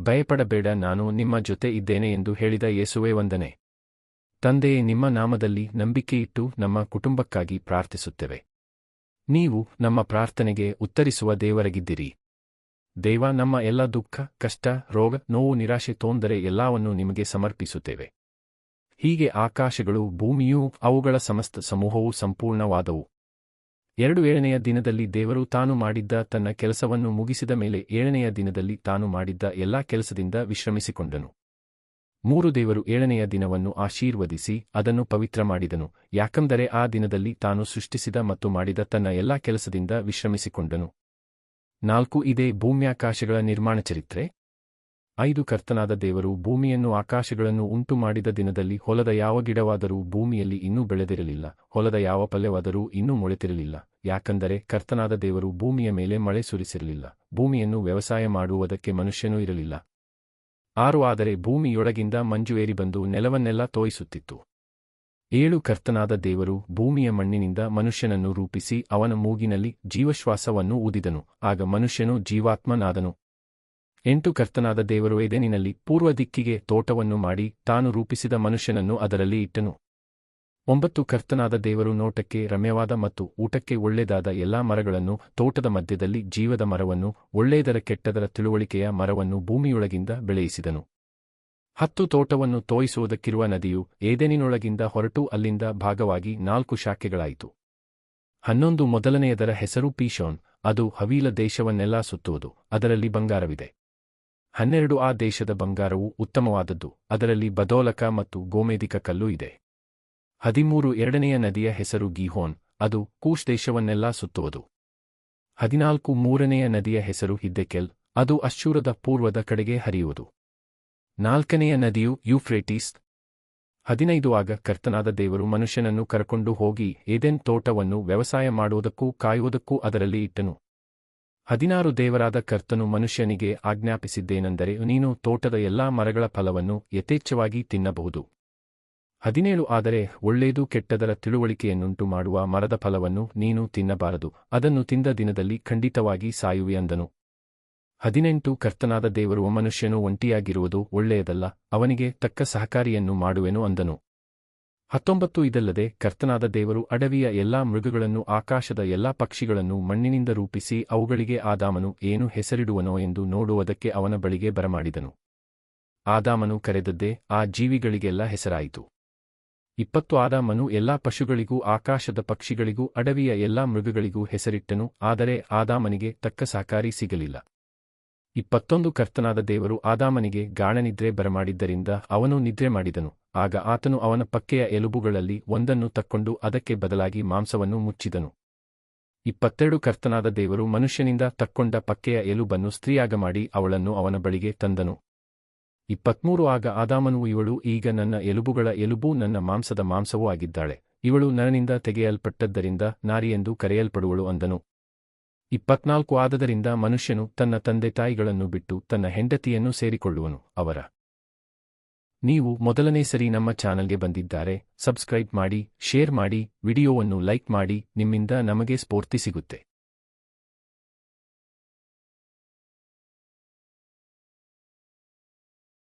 ಭಯಪಡಬೇಡ, ನಾನು ನಿಮ್ಮ ಜೊತೆ ಇದ್ದೇನೆ ಎಂದು ಹೇಳಿದ ಯೇಸುವೆ ವಂದನೆ. ತಂದೆಯೇ, ನಿಮ್ಮ ನಾಮದಲ್ಲಿ ನಂಬಿಕೆಯಿಟ್ಟು ನಮ್ಮ ಕುಟುಂಬಕ್ಕಾಗಿ ಪ್ರಾರ್ಥಿಸುತ್ತೇವೆ. ನೀವು ನಮ್ಮ ಪ್ರಾರ್ಥನೆಗೆ ಉತ್ತರಿಸುವ ದೇವರಾಗಿದ್ದಿರಿ. ದೇವ, ನಮ್ಮ ಎಲ್ಲ ದುಃಖ, ಕಷ್ಟ, ರೋಗ, ನೋವು, ನಿರಾಶೆ ತೋಂದರೆ ಎಲ್ಲವನ್ನೂ ನಿಮಗೆ ಸಮರ್ಪಿಸುತ್ತೇವೆ. ಹೀಗೆ ಆಕಾಶಗಳು ಭೂಮಿಯೂ ಅವುಗಳ ಸಮಸ್ತ ಸಮೂಹವೂ ಸಂಪೂರ್ಣವಾದವು. ಎರಡು ಏಳನೆಯ ದಿನದಲ್ಲಿ ದೇವರು ತಾನು ಮಾಡಿದ್ದ ತನ್ನ ಕೆಲಸವನ್ನು ಮುಗಿಸಿದ ಮೇಲೆ ಏಳನೆಯ ದಿನದಲ್ಲಿ ತಾನು ಮಾಡಿದ್ದ ಎಲ್ಲಾ ಕೆಲಸದಿಂದ ವಿಶ್ರಮಿಸಿಕೊಂಡನು. ಮೂರು ದೇವರು ಏಳನೆಯ ದಿನವನ್ನು ಆಶೀರ್ವದಿಸಿ ಅದನ್ನು ಪವಿತ್ರ ಮಾಡಿದನು. ಯಾಕಂದರೆ ಆ ದಿನದಲ್ಲಿ ತಾನು ಸೃಷ್ಟಿಸಿದ ಮತ್ತು ಮಾಡಿದ ತನ್ನ ಎಲ್ಲಾ ಕೆಲಸದಿಂದ ವಿಶ್ರಮಿಸಿಕೊಂಡನು. ನಾಲ್ಕು, ಇದೇ ಭೂಮ್ಯಾಕಾಶಗಳ ನಿರ್ಮಾಣ ಚರಿತ್ರೆ. ಐದು ಕರ್ತನಾದ ದೇವರು ಭೂಮಿಯನ್ನು ಆಕಾಶಗಳನ್ನು ಉಂಟು ಮಾಡಿದ ದಿನದಲ್ಲಿ ಹೊಲದ ಯಾವ ಗಿಡವಾದರೂ ಭೂಮಿಯಲ್ಲಿ ಇನ್ನೂ ಬೆಳೆದಿರಲಿಲ್ಲ, ಹೊಲದ ಯಾವ ಪಲ್ಯವಾದರೂ ಇನ್ನೂ ಮೊಳೆತಿರಲಿಲ್ಲ. ಯಾಕಂದರೆ ಕರ್ತನಾದ ದೇವರು ಭೂಮಿಯ ಮೇಲೆ ಮಳೆ ಸುರಿಸಿರಲಿಲ್ಲ, ಭೂಮಿಯನ್ನು ವ್ಯವಸಾಯ ಮಾಡುವುದಕ್ಕೆ ಮನುಷ್ಯನೂ ಇರಲಿಲ್ಲ. ಆರು ಆದರೆ ಭೂಮಿಯೊಳಗಿಂದ ಮಂಜು ಏರಿ ಬಂದು ನೆಲವನ್ನೆಲ್ಲ ತೋಯಿಸುತ್ತಿತ್ತು. ಏಳು ಕರ್ತನಾದ ದೇವರು ಭೂಮಿಯ ಮಣ್ಣಿನಿಂದ ಮನುಷ್ಯನನ್ನು ರೂಪಿಸಿ ಅವನ ಮೂಗಿನಲ್ಲಿ ಜೀವಶ್ವಾಸವನ್ನು ಊದಿದನು, ಆಗ ಮನುಷ್ಯನು ಜೀವಾತ್ಮನಾದನು. ಎಂಟು ಕರ್ತನಾದ ದೇವರು ಎದೆನಿನಲ್ಲಿ ಪೂರ್ವ ದಿಕ್ಕಿಗೆ ತೋಟವನ್ನು ಮಾಡಿ ತಾನು ರೂಪಿಸಿದ ಮನುಷ್ಯನನ್ನು ಅದರಲ್ಲಿ ಇಟ್ಟನು. ಒಂಬತ್ತು ಕರ್ತನಾದ ದೇವರು ನೋಟಕ್ಕೆ ರಮ್ಯವಾದ ಮತ್ತು ಊಟಕ್ಕೆ ಒಳ್ಳೆದಾದ ಎಲ್ಲಾ ಮರಗಳನ್ನು ತೋಟದ ಮಧ್ಯದಲ್ಲಿ ಜೀವದ ಮರವನ್ನು, ಒಳ್ಳೆಯದರ ಕೆಟ್ಟದರ ತಿಳುವಳಿಕೆಯ ಮರವನ್ನು ಭೂಮಿಯೊಳಗಿಂದ ಬೆಳೆಯಿಸಿದನು. ಹತ್ತು ತೋಟವನ್ನು ತೋಯಿಸುವುದಕ್ಕಿರುವ ನದಿಯು ಏದೆನಿನೊಳಗಿಂದ ಹೊರಟು ಅಲ್ಲಿಂದ ಭಾಗವಾಗಿ ನಾಲ್ಕು ಶಾಖೆಗಳಾಯಿತು. ಹನ್ನೊಂದು ಮೊದಲನೆಯದರ ಹೆಸರು ಪೀಶೋನ್, ಅದು ಹವೀಲ ದೇಶವನ್ನೆಲ್ಲಾ ಸುತ್ತುವುದು, ಅದರಲ್ಲಿ ಬಂಗಾರವಿದೆ. ಹನ್ನೆರಡು ಆ ದೇಶದ ಬಂಗಾರವು ಉತ್ತಮವಾದದ್ದು, ಅದರಲ್ಲಿ ಬದೋಲಕ ಮತ್ತು ಗೋಮೇದಿಕ ಕಲ್ಲು ಇದೆ. ಹದಿಮೂರು ಎರಡನೆಯ ನದಿಯ ಹೆಸರು ಗೀಹೋನ್, ಅದು ಕೂಶ್ ದೇಶವನ್ನೆಲ್ಲಾ ಸುತ್ತುವುದು. ಹದಿನಾಲ್ಕು ಮೂರನೆಯ ನದಿಯ ಹೆಸರು ಹಿದ್ದೆಕೆಲ್, ಅದು ಅಶ್ಚೂರದ ಪೂರ್ವದ ಕಡೆಗೆ ಹರಿಯುವುದು. ನಾಲ್ಕನೆಯ ನದಿಯು ಯೂಫ್ರೇಟಿಸ್. ಹದಿನೈದು ಆಗ ಕರ್ತನಾದ ದೇವರು ಮನುಷ್ಯನನ್ನು ಕರಕೊಂಡು ಹೋಗಿ ಏದೆನ್ ತೋಟವನ್ನು ವ್ಯವಸಾಯ ಮಾಡುವುದಕ್ಕೂ ಕಾಯುವುದಕ್ಕೂ ಅದರಲ್ಲಿ ಇಟ್ಟನು. ಹದಿನಾರು ದೇವರಾದ ಕರ್ತನು ಮನುಷ್ಯನಿಗೆ ಆಜ್ಞಾಪಿಸಿದ್ದೇನೆಂದರೆ ನೀನು ತೋಟದ ಎಲ್ಲಾ ಮರಗಳ ಫಲವನ್ನು ಯಥೇಚ್ಛವಾಗಿ ತಿನ್ನಬಹುದು. ಹದಿನೇಳು, ಆದರೆ ಒಳ್ಳೆಯದು ಕೆಟ್ಟದರ ತಿಳುವಳಿಕೆಯನ್ನುಂಟು ಮಾಡುವ ಮರದ ಫಲವನ್ನು ನೀನು ತಿನ್ನಬಾರದು, ಅದನ್ನು ತಿಂದ ದಿನದಲ್ಲಿ ಖಂಡಿತವಾಗಿ ಸಾಯುವೆ ಅಂದನು. ಹದಿನೆಂಟು, ಕರ್ತನಾದ ದೇವರು ಮನುಷ್ಯನು ಒಂಟಿಯಾಗಿರುವುದು ಒಳ್ಳೆಯದಲ್ಲ, ಅವನಿಗೆ ತಕ್ಕ ಸಹಕಾರಿಯನ್ನು ಮಾಡುವೆನು ಅಂದನು. ಹತ್ತೊಂಬತ್ತು ಇದಲ್ಲದೆ ಕರ್ತನಾದ ದೇವರು ಅಡವಿಯ ಎಲ್ಲಾ ಮೃಗಗಳನ್ನು ಆಕಾಶದ ಎಲ್ಲಾ ಪಕ್ಷಿಗಳನ್ನು ಮಣ್ಣಿನಿಂದ ರೂಪಿಸಿ ಅವುಗಳಿಗೆ ಆದಾಮನು ಏನು ಹೆಸರಿಡುವನೋ ಎಂದು ನೋಡುವುದಕ್ಕೆ ಅವನ ಬಳಿಗೆ ಬರಮಾಡಿದನು. ಆದಾಮನು ಕರೆದದ್ದೇ ಆ ಜೀವಿಗಳಿಗೆಲ್ಲ ಹೆಸರಾಯಿತು. ಇಪ್ಪತ್ತು ಆದಾಮನು ಎಲ್ಲಾ ಪಶುಗಳಿಗೂ ಆಕಾಶದ ಪಕ್ಷಿಗಳಿಗೂ ಅಡವಿಯ ಎಲ್ಲಾ ಮೃಗಗಳಿಗೂ ಹೆಸರಿಟ್ಟನು, ಆದರೆ ಆದಾಮನಿಗೆ ತಕ್ಕ ಸಹಕಾರಿ ಸಿಗಲಿಲ್ಲ. ಇಪ್ಪತ್ತೊಂದು ಕರ್ತನಾದ ದೇವರು ಆದಾಮನಿಗೆ ಗಾಣನಿದ್ರೆ ಬರಮಾಡಿದ್ದರಿಂದ ಅವನು ನಿದ್ರೆ ಮಾಡಿದನು. ಆಗ ಆತನು ಅವನ ಪಕ್ಕೆಯ ಎಲುಬುಗಳಲ್ಲಿ ಒಂದನ್ನು ತಕ್ಕೊಂಡು ಅದಕ್ಕೆ ಬದಲಾಗಿ ಮಾಂಸವನ್ನು ಮುಚ್ಚಿದನು. ಇಪ್ಪತ್ತೆರಡು ಕರ್ತನಾದ ದೇವರು ಮನುಷ್ಯನಿಂದ ತಕ್ಕೊಂಡ ಪಕ್ಕೆಯ ಎಲುಬನ್ನು ಸ್ತ್ರೀಯಾಗ ಮಾಡಿ ಅವಳನ್ನು ಅವನ ಬಳಿಗೆ ತಂದನು. ಇಪ್ಪತ್ಮೂರು ಆಗ ಆದಾಮನು, ಇವಳು ಈಗ ನನ್ನ ಎಲುಬುಗಳ ಎಲುಬು ನನ್ನ ಮಾಂಸದ ಮಾಂಸವೂ ಆಗಿದ್ದಾಳೆ. ಇವಳು ನನ್ನಿಂದ ತೆಗೆಯಲ್ಪಟ್ಟದ್ದರಿಂದ ನಾರಿಯೆಂದು ಕರೆಯಲ್ಪಡುವಳು ಅಂದನು. ಇಪ್ಪತ್ನಾಲ್ಕು ಆದದರಿಂದ ಮನುಷ್ಯನು ತನ್ನ ತಂದೆ ತಾಯಿಗಳನ್ನು ಬಿಟ್ಟು ತನ್ನ ಹೆಂಡತಿಯನ್ನು ಸೇರಿಕೊಳ್ಳುವನು. ಅವರ ನೀವು ಮೊದಲನೇ ಸರಿ ನಮ್ಮ ಚಾನಲ್ಗೆ ಬಂದಿದ್ದಾರೆ, ಸಬ್ಸ್ಕ್ರೈಬ್ ಮಾಡಿ, ಶೇರ್ ಮಾಡಿ, ವಿಡಿಯೋವನ್ನು ಲೈಕ್ ಮಾಡಿ, ನಿಮ್ಮಿಂದ ನಮಗೆ ಸ್ಫೂರ್ತಿ ಸಿಗುತ್ತೆ.